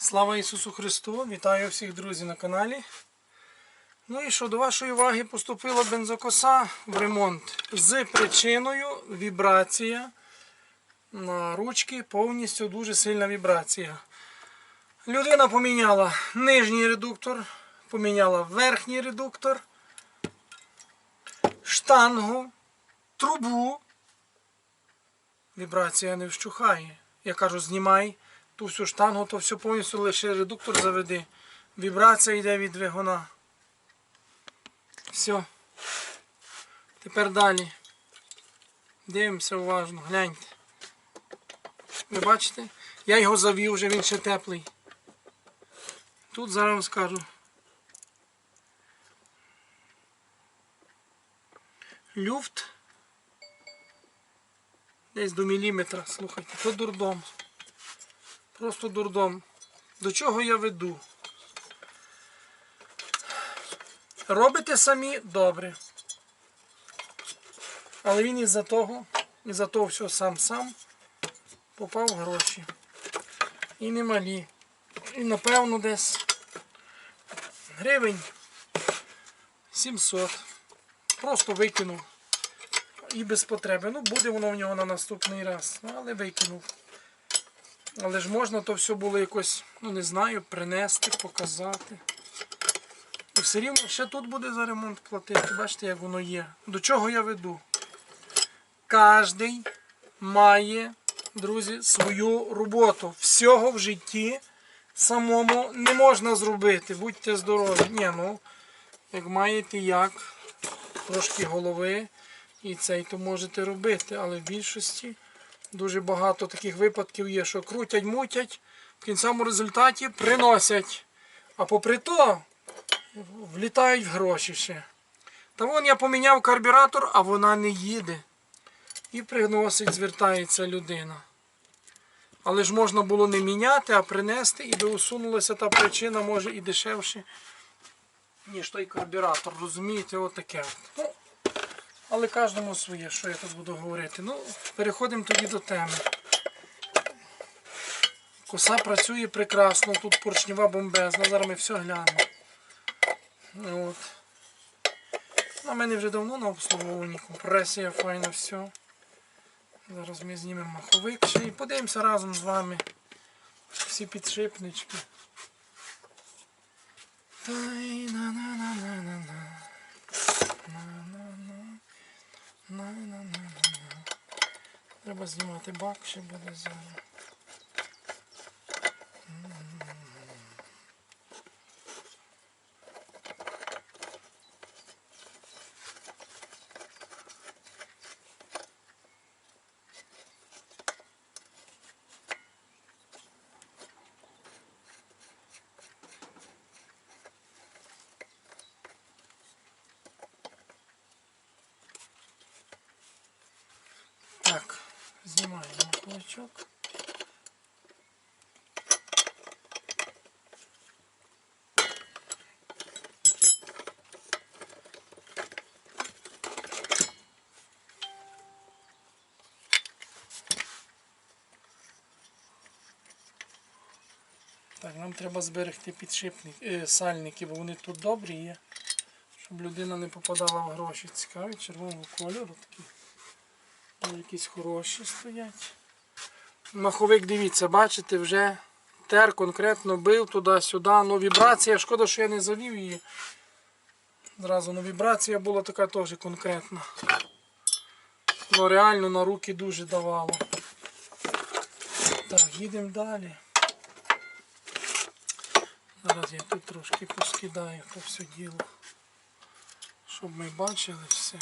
Слава Ісусу Христу! Вітаю всіх друзів на каналі. Ну і що, до вашої уваги поступила бензокоса в ремонт з причиною вібрація на ручки, повністю дуже сильна вібрація. Людина поміняла нижній редуктор, поміняла верхній редуктор, штангу, трубу. Вібрація не вщухає. Я кажу, знімай ту всю штангу, то все повністю лише редуктор заведи. Вібрація йде від двигуна. Все. Тепер далі. Дивимося уважно, гляньте. Ви бачите? Я його завів, вже він ще теплий. Тут зараз вам скажу. Люфт. Десь до міліметра, слухайте, то дурдом. Просто дурдом. До чого я веду? Робите самі добре. Але він із-за того, із-за того все сам-сам попав в гроші. І немалі. І напевно десь гривень 700. Просто викинув. І без потреби. Ну, буде воно в нього на наступний раз. Ну, але викинув. Але ж можна то все було якось, ну не знаю, принести, показати. І все рівно ще тут буде за ремонт платити. Бачите, як воно є. До чого я веду? Кожний має, друзі, свою роботу. Всього в житті самому не можна зробити. Будьте здорові. Ні, ну, як маєте як, трошки голови і цей, то можете робити. Але в більшості дуже багато таких випадків є, що крутять, мутять, в кінцевому результаті приносять. А попри то влітають в гроші ще. Та вон я поміняв карбюратор, а вона не їде. І приносить, звертається людина. Але ж можна було не міняти, а принести, і би усунулася та причина, може і дешевше, ніж той карбюратор. Розумієте, отаке. От. Ну, але кожному своє, що я тут буду говорити. Ну, переходимо тоді до теми. Коса працює прекрасно, тут поршнева бомбезна, зараз ми все глянемо. От. На мене вже давно на обслуговуванні компресія, файно все. Зараз ми знімемо маховик ще і подивимося разом з вами всі підшипнички. Тай-на-на-на-на-на-на. На-на-на-на-на. Треба знімати бак, ще буде зараз. Так, знімаємо кулачок. Так, нам треба зберегти підшипник, е, сальники, бо вони тут добрі є, щоб людина не попадала в гроші. Цікаві червоного кольору такі. Якісь хороші стоять. Маховик, дивіться, бачите, вже тер конкретно бив туди-сюди. Ну вібрація, шкода, що я не завів її. Зразу ну, вібрація була така теж конкретна. Ну реально на руки дуже давало. Так, їдемо далі. Зараз я тут трошки поскидаю то все діло. Щоб ми бачили все.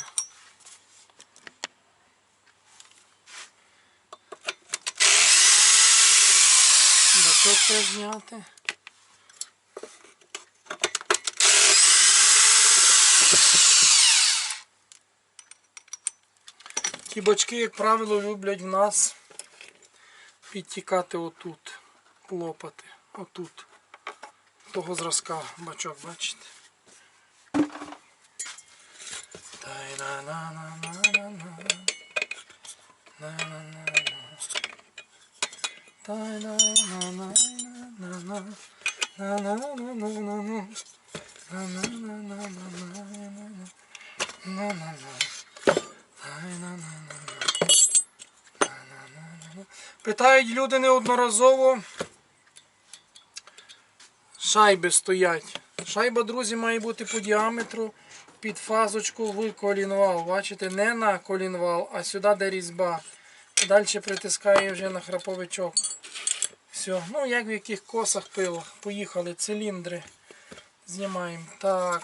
Бачок теж зняти. Ті бачки, як правило, люблять в нас підтікати отут, лопати, отут. Того зразка бачок, бачите? Тай-на-на-на-на-на-на. Питають люди неодноразово. Шайби стоять. Шайба, друзі, має бути по діаметру під фазочку в колінвал. Бачите, не на колінвал, а сюди, де різьба. Далі притискає вже на храповичок. Все. Ну, як в яких косах пилах. Поїхали, циліндри. Знімаємо. Так.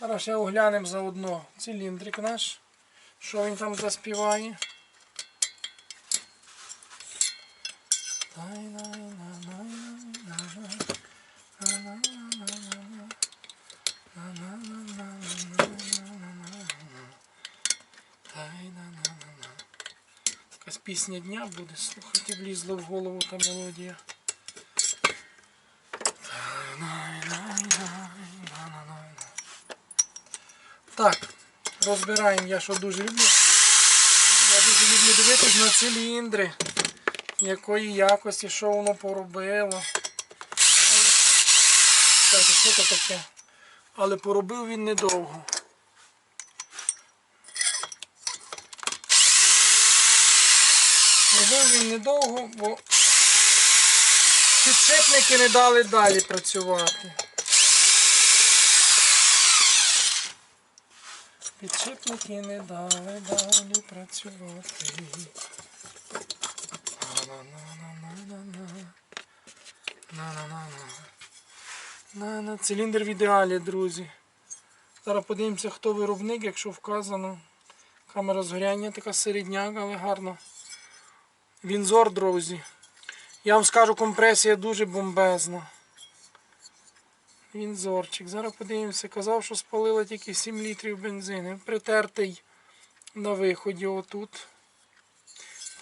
Зараз ще оглянемо заодно циліндрик наш. Що він там заспіває? Якась пісня дня буде, слухайте, влізла в голову та мелодія. Так, розбираємо, я що дуже люблю. Я дуже люблю дивитись на циліндри, якої якості, що воно поробило. Чекайте, що це таке? Але поробив він недовго. Робив він недовго, бо підшипники не дали далі працювати. Підшипники не дали далі працювати. На-на-на-на. На-на. Циліндр в ідеалі, друзі. Зараз подивимося, хто виробник, якщо вказано. Камера згоряння така середняк, але гарно. Вінзор, друзі. Я вам скажу, компресія дуже бомбезна. Вінзорчик. Зараз подивимося. Казав, що спалила тільки 7 літрів бензину. Притертий на виході отут.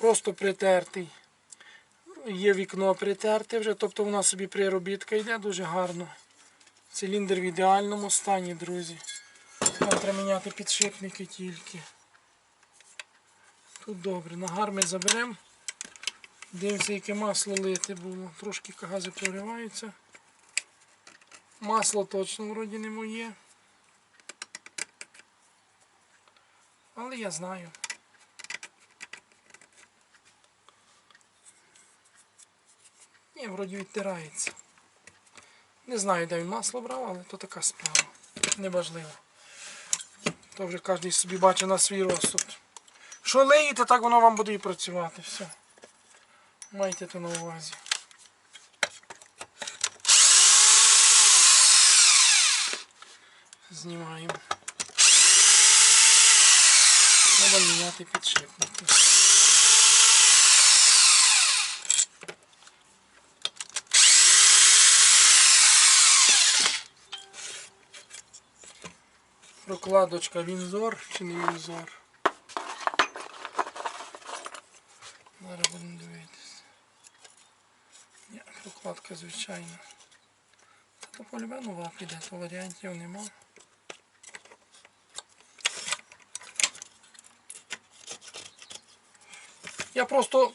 Просто притертий. Є вікно притерте вже, тобто вона собі приробітка йде дуже гарно. Циліндр в ідеальному стані, друзі. Нам треба міняти підшипники тільки. Тут добре. Нагар ми заберемо. Дивимося, яке масло лите було. Трошки гази прориваються. Масло точно вроді не моє. Але я знаю. Ні, вроді відтирається. Не знаю, де він масло брав, але то така справа. Неважливо. То вже кожен собі бачить на свій розсуд. Що лиєте, так воно вам буде і працювати. Все. Майте то на увазі. Знімаємо. Треба міняти підшипники. Прокладочка Вінзор чи не Вінзор? Зараз будемо дивитися. Ні, прокладка звичайна. Та то полюбе піде, то варіантів нема. Я просто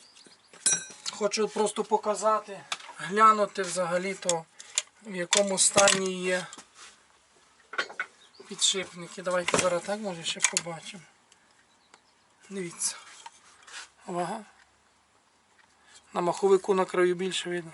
хочу просто показати, глянути взагалі-то в якому стані є підшипники. Давайте зараз так може ще побачимо. Дивіться. Вага. На маховику на краю більше видно.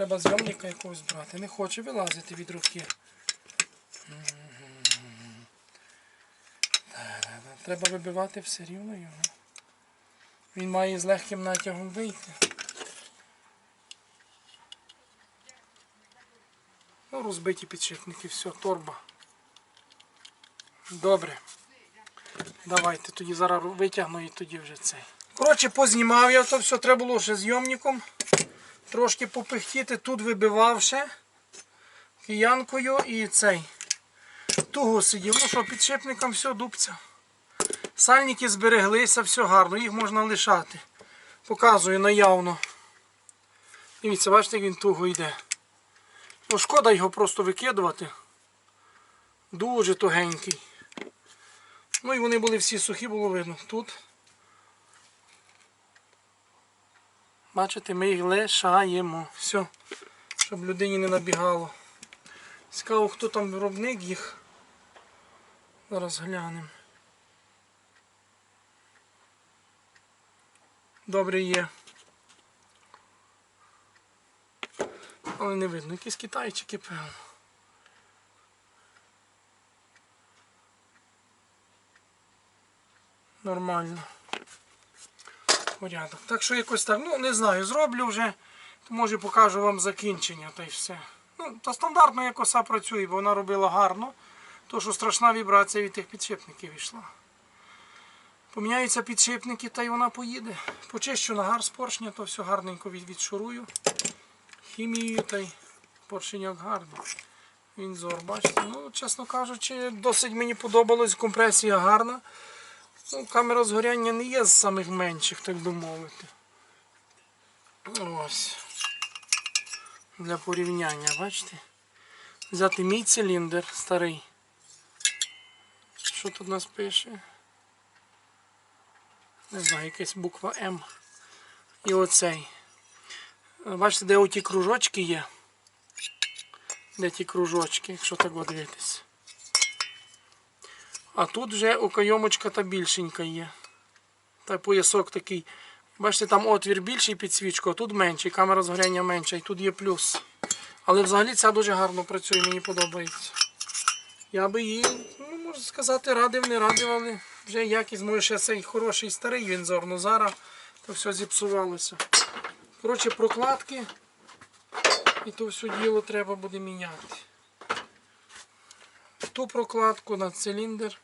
Треба зйомника якогось брати. Не хоче вилазити від руки. Треба вибивати все рівно його. Він має з легким натягом вийти. Ну, розбиті підшипники, все, торба. Добре. Давайте тоді зараз витягну і тоді вже цей. Коротше, познімав я то все, треба було ще зйомником. Трошки попихтіти, тут вибивав ще киянкою і цей. Туго сидів. Ну що, підшипником все, дубця. Сальники збереглися, все гарно, їх можна лишати. Показую наявно. Дивіться, бачите, як він туго йде. Ну, шкода його просто викидувати. Дуже тугенький. Ну і вони були всі сухі, було видно. Тут. Бачите, ми їх лишаємо. Все. Щоб людині не набігало. Цікаво, хто там виробник їх. Зараз глянемо. Добре є. Але не видно, якісь китайчики, певно. Нормально. Порядок. Так що якось так, ну не знаю, зроблю вже, може покажу вам закінчення та й все. Ну, та стандартно як коса працює, бо вона робила гарно, то що страшна вібрація від тих підшипників йшла. Поміняються підшипники та й вона поїде. Почищу нагар з поршня, то все гарненько відшурую. Хімією та й поршеньок гарний. Він зор, бачите. Ну, чесно кажучи, досить мені подобалось, компресія гарна. Ну, камера згоряння не є з самих менших, так би мовити. Ось. Для порівняння, бачите? Взяти мій циліндр старий. Що тут у нас пише? Не знаю, якась буква М. І оцей. Бачите, де оті кружочки є? Де ті кружочки, якщо так дивитись. А тут вже окайомочка та більшенька є. Та поясок такий. Бачите, там отвір більший під свічку, а тут менший, камера згоряння менша, і тут є плюс. Але взагалі ця дуже гарно працює, мені подобається. Я би її, ну можна сказати, радив, не радив, але вже якість, може ще цей хороший старий вінзор, ну зараз то все зіпсувалося. Коротше, прокладки і то все діло треба буде міняти. Ту прокладку на циліндр.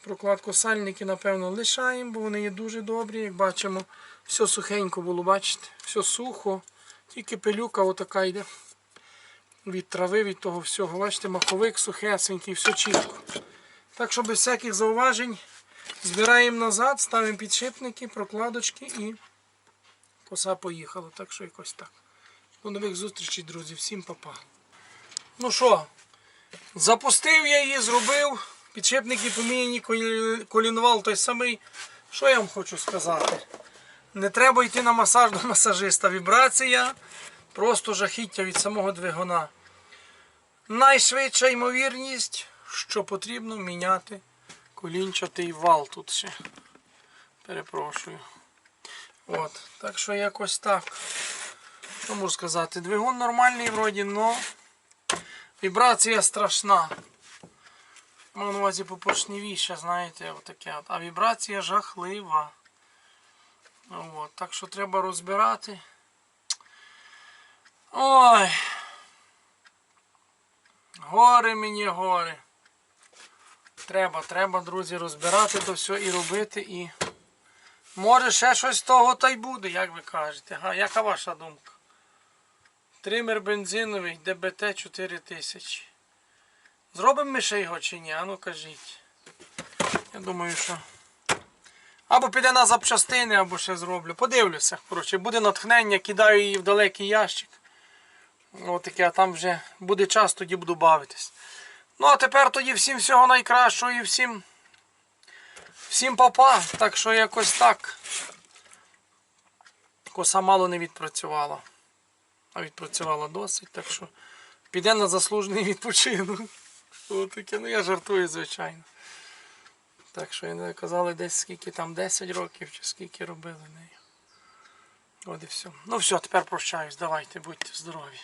Прокладку сальники, напевно, лишаємо, бо вони є дуже добрі. Як бачимо, все сухенько було, бачите? Все сухо. Тільки пилюка отака йде. Від трави, від того всього. Бачите, маховик сухесенький, все чітко. Так що без всяких зауважень збираємо назад, ставимо підшипники, прокладочки і коса поїхала. Так що якось так. До нових зустрічей, друзі. Всім па-па. Ну що, запустив я її, зробив. Підшипники поміняні, колі- колінвал той самий. Що я вам хочу сказати? Не треба йти на масаж до масажиста. Вібрація, просто жахіття від самого двигуна. Найшвидша ймовірність, що потрібно міняти колінчатий вал тут ще. Перепрошую. От, так що якось так. Що можу сказати? Двигун нормальний вроді, але вібрація страшна. Маю на увазі попоршневіше, знаєте, отаке. А вібрація жахлива. От, так що треба розбирати. Ой. Гори мені гори. Треба, треба, друзі, розбирати то все і робити. І може ще щось з того та й буде, як ви кажете. Га, яка ваша думка? Тример бензиновий ДБТ 4000. Зробимо ми ще його чи ні? А ну кажіть. Я думаю, що. Або піде на запчастини, або ще зроблю. Подивлюся. Коротше, буде натхнення, кидаю її в далекий ящик. Отаке, а там вже буде час, тоді буду бавитись. Ну а тепер тоді всім всього найкращого і всім. Всім папа. Так що якось так. Коса мало не відпрацювала. А відпрацювала досить, так що піде на заслужений відпочинок. Отаке, ну я жартую, звичайно. Так що не казали десь скільки там 10 років чи скільки робили нею. От і все. Ну все, тепер прощаюсь. Давайте, будьте здорові.